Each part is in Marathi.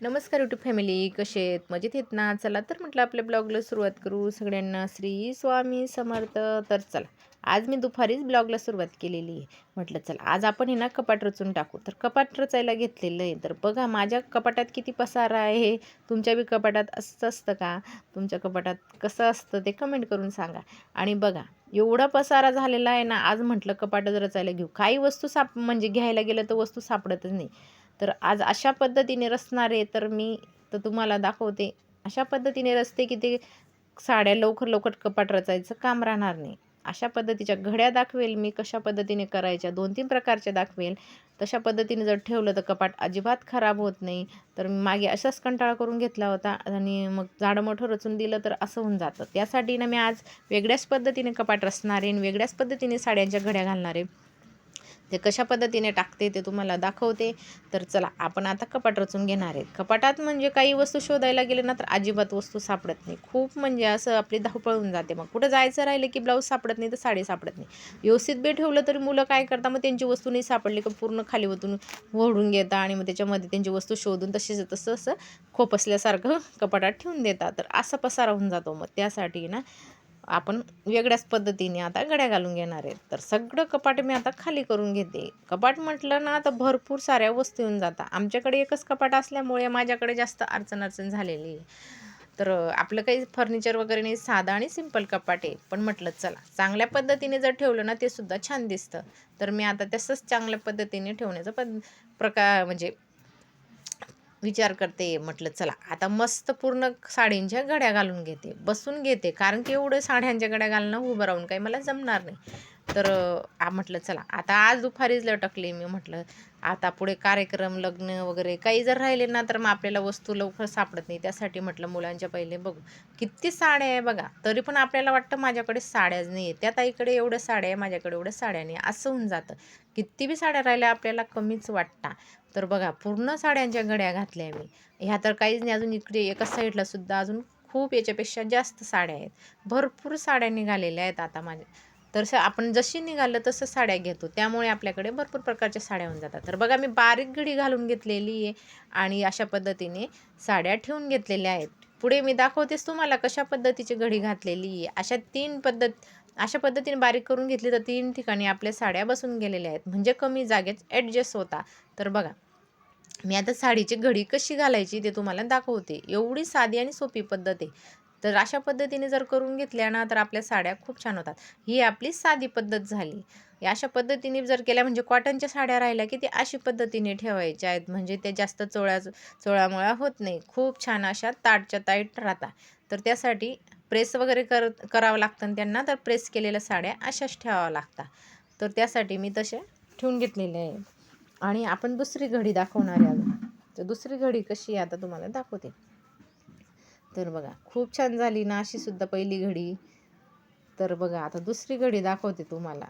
नमस्कार यूट्यूब फॅमिली कसे आहेत? मजेत आहेत ना? चला तर म्हटलं आपल्या ब्लॉगला सुरुवात करू. सगळ्यांना श्री स्वामी समर्थ. तर चला आज मी दुपारीच ब्लॉगला सुरुवात केलेली आहे. म्हटलं चला आज आपण हे ना कपाट रचून टाकू. तर कपाट रचायला घेतलेलं आहे. तर बघा माझ्या कपाटात किती पसारा आहे? तुमच्या बी कपाटात असं असतं का? तुमच्या कपाटात कसं असतं ते कमेंट करून सांगा. आणि बघा एवढा पसारा झालेला आहे ना आज म्हटलं कपाटच रचायला घेऊ. काही वस्तू साप म्हणजे घ्यायला गेलं तर वस्तू सापडतच नाही. तर आज अशा पद्धतीने रचणारे तर मी तर तुम्हाला दाखवते. अशा पद्धतीने रचते की ते साड्या लवकर लवकर कपाट रचायचं काम राहणार नाही. अशा पद्धतीच्या घड्या दाखवेल मी कशा पद्धतीने करायच्या दोन तीन प्रकारच्या दाखवेल. तशा पद्धतीने जर ठेवलं तर कपाट अजिबात खराब होत नाही. तर मी मागे असाच कंटाळा करून घेतला होता आणि मग झाडं मोठं रचून दिलं तर असं होऊन जातं. त्यासाठी ना मी आज वेगळ्याच पद्धतीने कपाट रचणार आहे आणि वेगळ्याच पद्धतीने साड्यांच्या घड्या घालणार आहे. ते कशा पद्धतीने टाकते ते तुम्हाला दाखवते. तर चला आपण आता कपाट रचून घेणार आहेत कपाटात म्हणजे काही वस्तू शोधायला गेले ना तर अजिबात वस्तू सापडत नाही. खूप म्हणजे असं आपली धावपळ होऊन जाते मग. कुठं जायचं राहिलं की ब्लाऊज सापडत नाही तर साडी सापडत नाही. व्यवस्थित बी ठेवलं तरी मुलं काय करतात मग त्यांची वस्तू नाही सापडली की पूर्ण खाली वतून ओढून घेतात आणि मग त्याच्यामध्ये त्यांची वस्तू शोधून तशीच तसं असं खोपसल्यासारखं कपाटात ठेवून देतात. तर असा पसारा होऊन जातो मग त्यासाठी ना. आपण वेगळ्याच पद्धतीने आता गड्या घालून घेणार आहेत. तर सगळं कपाट मी आता खाली करून घेते. कपाट म्हटलं ना आता भरपूर साऱ्या वस्तू येऊन जातात. आमच्याकडे एकच कपाट असल्यामुळे माझ्याकडे जास्त अडचण अडचण झालेली आहे. तर आपलं काही फर्निचर वगैरे नाही साधं आणि सिंपल कपाट आहे. पण म्हटलं चला चांगल्या पद्धतीने जर ठेवलं ना ते सुद्धा छान दिसतं. तर मी आता तसंच चांगल्या पद्धतीने ठेवण्याचा पद प्रकार म्हणजे विचार करते म्हटलं चला आता मस्त पूर्ण साडींच्या गड्या घालून घेते बसून घेते कारण की एवढं साड्यांच्या गड्या घालणं उभं राहून काही मला जमणार नाही. तर म्हटलं चला आता आज दुपारीच लटकले मी म्हटलं आता पुढे कार्यक्रम लग्न वगैरे काही जर राहिले ना तर मग आपल्याला वस्तू लवकर सापडत नाही. त्यासाठी म्हटलं मुलांच्या पहिले बघू किती साड्या आहे बघा तरी पण आपल्याला वाटतं माझ्याकडे साड्याच नाही आहे त्या ताईकडे एवढ्या साड्या आहे माझ्याकडे एवढ्या साड्या नाही असं होऊन जातं. किती बी साड्या राहिल्या आपल्याला कमीच वाटता तर बघा पूर्ण साड्यांच्या घड्या घातल्या मी. ह्या तर काहीच नाही अजून इकडे एकाच साईडला सुद्धा अजून खूप याच्यापेक्षा जास्त साड्या आहेत. भरपूर साड्या निघालेल्या आहेत आता माझ्या. तर आपण जशी निघालं तसं साड्या घेतो. त्यामुळे आपल्याकडे भरपूर प्रकारच्या साड्या होऊन जातात. तर बघा मी बारीक घडी घालून घेतलेली आहे आणि अशा पद्धतीने साड्या ठेवून घेतलेल्या आहेत. पुढे मी दाखवतेच तुम्हाला कशा पद्धतीची घडी घातलेली आहे. अशा तीन पद्धत अशा पद्धतीने बारीक करून घेतली तर तीन ठिकाणी आपल्या साड्या बसून गेलेल्या आहेत. म्हणजे कमी जागेत ॲडजस्ट होता. तर बघा मी आता साडीची घडी कशी घालायची ते तुम्हाला दाखवते. एवढी साधी आणि सोपी पद्धत आहे. तर अशा पद्धतीने जर करून घेतल्या ना तर आपल्या साड्या खूप छान होतात. ही आपली साधी पद्धत झाली. अशा पद्धतीने जर केल्या म्हणजे कॉटनच्या साड्या राहिल्या की ते अशी पद्धतीने ठेवायच्या आहेत. म्हणजे ते जास्त चोळ्या चोळ्यामुळ्या होत नाही. खूप छान अशा ताटच्या ताईट राहतात. तर त्यासाठी प्रेस वगैरे कर करावं लागतं त्यांना तर प्रेस केलेल्या साड्या अशाच ठेवाव्या लागतात. तर त्यासाठी मी तसे ठेवून घेतलेले आहेत. आणि आपण दुसरी घडी दाखवणार आहे अजून तर दुसरी घडी कशी आहे आता तुम्हाला दाखवते. तर बघा खूप छान झाली ना अशी सुद्धा पहिली घडी. तर बघा आता दुसरी घडी दाखवते तुम्हाला.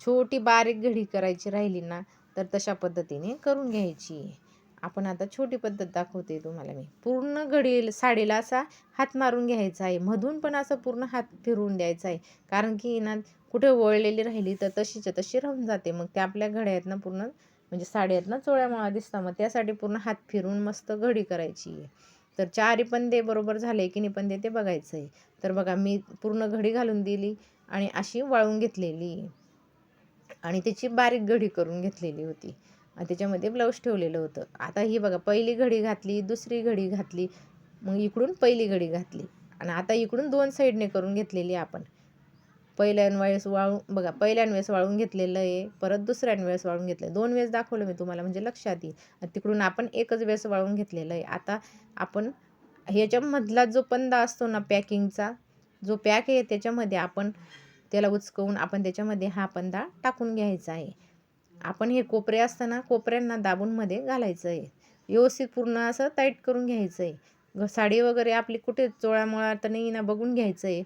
छोटी बारीक घडी करायची राहिली ना तर तशा पद्धतीने करून घ्यायची. आपण आता छोटी पद्धत दाखवते तुम्हाला मी. पूर्ण घडी साडीला असा हात मारून घ्यायचा आहे. मधून पण असं पूर्ण हात फिरवून द्यायचा आहे. कारण की ना कुठे वळलेली राहिली तर तशीच्या तशी राहून जाते. मग त्या आपल्या घड्या आहेत ना पूर्ण म्हणजे साडी आहेत ना चोळ्यामुळा दिसतात मग त्यासाठी पूर्ण हात फिरून मस्त घडी करायची आहे. तर चारी पण दे बरोबर झाले की नाही पण ते बघायचं आहे तर बघा मी पूर्ण घडी घालून दिली आणि अशी वाळून घेतलेली. आणि त्याची बारीक घडी करून घेतलेली होती. आणि त्याच्यामध्ये ब्लाऊज ठेवलेलं होतं. आता ही बघा पहिली घडी घातली दुसरी घडी घातली मग इकडून पहिली घडी घातली. आणि आता इकडून दोन साईडने करून घेतलेली आपण. पहिल्यान वेळेस वाळून बघा पहिल्यान वेळेस वाळून घेतलेलं आहे परत दुसऱ्यान वेळेस वाळून घेतलं दोन वेळेस दाखवलं मी तुम्हाला म्हणजे लक्षात येईल. तिकडून आपण एकच वेळेस वाळून घेतलेलं आहे. आता आपण ह्याच्यामधला जो पंदा असतो ना पॅकिंगचा जो पॅक आहे त्याच्यामध्ये आपण त्याला उचकवून आपण त्याच्यामध्ये हा पंदा टाकून घ्यायचा आहे. आपण हे कोपरे असताना कोपऱ्यांना दाबूनमध्ये घालायचं आहे. व्यवस्थित पूर्ण असं टाईट करून घ्यायचं आहे. साडी वगैरे आपली कुठे चोळामोळा तर नाही ना बघून घ्यायचं आहे.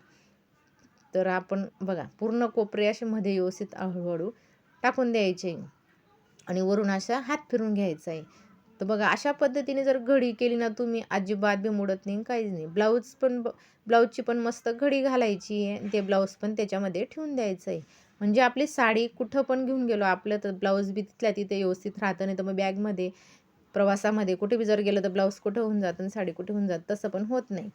तर आपण बघा पूर्ण कोपरे असे मध्ये व्यवस्थित हळूहळू टाकून द्यायचे. आणि वरून अशा हात फिरून घ्यायचा आहे. तर बघा अशा पद्धतीने जर घडी केली ना तुम्ही अजिबात बी मोडत नाही काहीच नाही. ब्लाऊज पण ब्लाऊजची पण मस्त घडी घालायची आहे. ते ब्लाऊज पण त्याच्यामध्ये ठेवून द्यायचं आहे. म्हणजे आपली साडी कुठं पण घेऊन गेलो आपलं तर ब्लाऊज बी तिथल्या तिथे व्यवस्थित राहतं नाही तर मग बॅगमध्ये प्रवासामध्ये कुठे बी जर गेलं तर ब्लाऊज कुठं होऊन जातं आणि साडी कुठे होऊन जातं तसं पण होत नाही.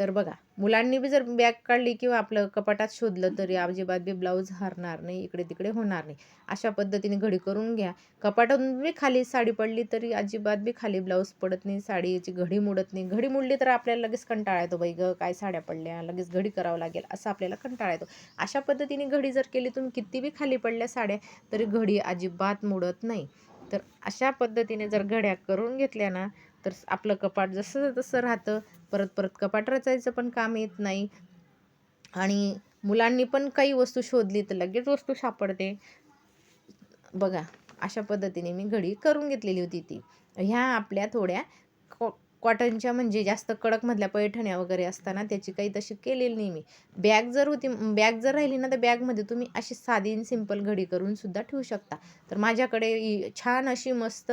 तर बघा मुलांनी बी जर बॅग काढली किंवा आपलं कपाटात शोधलं तरी अजिबात बी ब्लाऊज हरणार नाही इकडे तिकडे होणार नाही. अशा पद्धतीने घडी करून घ्या. कपाटातून बी खाली साडी पडली तरी अजिबात बी खाली ब्लाऊज पडत नाही साडीची घडी मुडत नाही. घडी मुडली तर आपल्याला लगेच कंटाळा येतो बाई ग काय साड्या पडल्या? लगेच घडी करावं लागेल. असं आपल्याला कंटाळा येतो. अशा पद्धतीने घडी जर केली तुम्ही किती बी खाली पडल्या साड्या तरी घडी अजिबात मुडत नाही. तर अशा पद्धतीने जर घड्या करून घेतल्या ना तर आपलं कपाट जसं तसं राहतं परत परत कपाट रचायचं पण काम येत नाही. आणि मुलांनी पण काही वस्तू शोधली तर लगेच वस्तू सापडते. बघा अशा पद्धतीने मी घडी करून घेतलेली होती ती. ह्या आपल्या थोड्या कॉ कॉटनच्या म्हणजे जास्त कडकमधल्या पैठण्या वगैरे असताना त्याची काही तशी केलेली नाही मी. बॅग जर होती बॅग जर राहिली ना तर बॅगमध्ये तुम्ही अशी साधी सिंपल घडी करून सुद्धा ठेवू शकता. तर माझ्याकडे छान अशी मस्त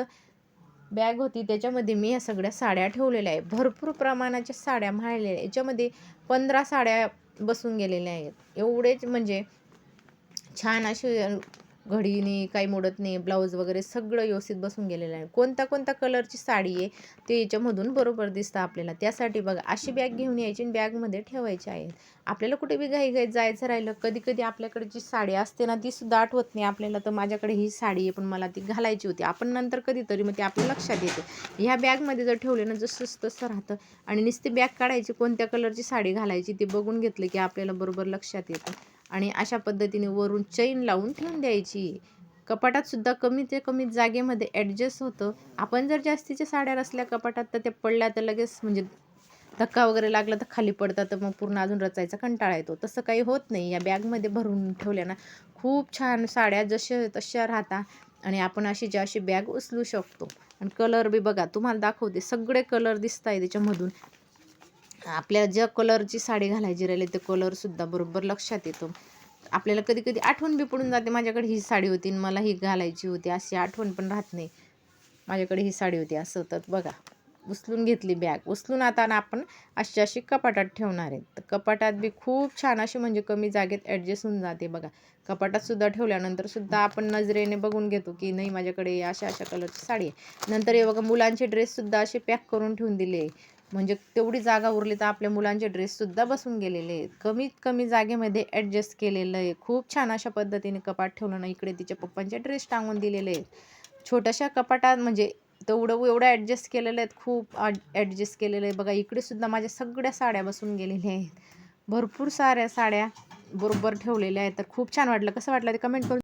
बॅग होती. त्याच्यामध्ये मी या सगळ्या साड्या ठेवलेल्या आहे भरपूर प्रमाणाच्या साड्या माळलेल्या आहे याच्यामध्ये पंधरा साड्या बसून गेलेल्या आहेत. एवढेच म्हणजे छान असे घडीने काही मोडत नाही ब्लाऊज वगैरे सगळं व्यवस्थित बसून गेलेलं आहे. कोणत्या कोणत्या कलरची साडी आहे ते याच्यामधून बरोबर दिसतं आपल्याला. त्यासाठी बघा अशी बॅग घेऊन यायची आणि बॅगमध्ये ठेवायची आहे. आपल्याला कुठे बी घाई घाई जायचं राहिलं कधी कधी आपल्याकडे जी साडी असते ना ती सुद्धा आठवत नाही आपल्याला. तर माझ्याकडे ही साडी आहे पण मला ती घालायची होती. आपण नंतर कधीतरी मग ती आपल्या लक्षात येते. ह्या बॅगमध्ये जर ठेवले ना जसं तसं राहतं आणि नुसती बॅग काढायची कोणत्या कलरची साडी घालायची ते बघून घेतलं की आपल्याला बरोबर लक्षात येतं. आणि अशा पद्धतीने वरून चैन लावून ठेवून द्यायची. कपाटात सुद्धा कमी ते कमी जागेमध्ये ॲडजस्ट होतं. आपण जर जास्तीच्या साड्या असल्या कपाटात तर त्या पडल्या तर लगेच म्हणजे धक्का वगैरे लागला तर खाली पडतात तर मग पूर्ण अजून रचायचा कंटाळा येतो. तसं काही होत नाही. या बॅगमध्ये भरून ठेवल्या ना खूप छान साड्या जशा तशा राहता आणि आपण अशी ज्या अशी बॅग उचलू शकतो. आणि कलर बी बघा तुम्हाला दाखवते सगळे कलर दिसत आहे त्याच्यामधून. आपल्याला ज्या कलरची साडी घालायची राहिली ते कलरसुद्धा बरोबर लक्षात येतो. आपल्याला कधी कधी आठवण बी पडून जाते माझ्याकडे ही साडी होती आणि मला ही घालायची होती अशी आठवण पण राहत नाही. माझ्याकडे ही साडी होती असं तर बघा उचलून घेतली बॅग उचलून आता आपण अशी अशी कपाटात ठेवणार आहेत तर कपाटात बी खूप छान अशी म्हणजे कमी जागेत ॲडजस्ट होऊन जाते बघा. कपाटातसुद्धा ठेवल्यानंतरसुद्धा ठेवल्यानंतर सुद्धा आपण नजरेने बघून घेतो की नाही माझ्याकडे अशा अशा कलरची साडी आहे. नंतर हे बघा मुलांचे ड्रेससुद्धा असे पॅक करून ठेवून दिले. म्हणजे तेवढी जागा उरली तर आपल्या मुलांचे ड्रेससुद्धा बसून गेलेले आहेत. कमीत कमी जागेमध्ये ॲडजस्ट केलेलं आहे. खूप छान अशा पद्धतीने कपाट ठेवलं ना इकडे तिच्या पप्पांचे ड्रेस टांगून दिलेले आहेत. छोट्याशा कपाटात म्हणजे तेवढं एवढं ॲडजस्ट केलेलं आहेत. खूप ॲडजस्ट केलेलं आहे. बघा इकडे सुद्धा माझ्या सगळ्या साड्या बसून गेलेल्या आहेत. भरपूर साऱ्या साड्या बरोबर ठेवलेल्या आहेत. तर खूप छान वाटलं. कसं वाटलं ते कमेंट करून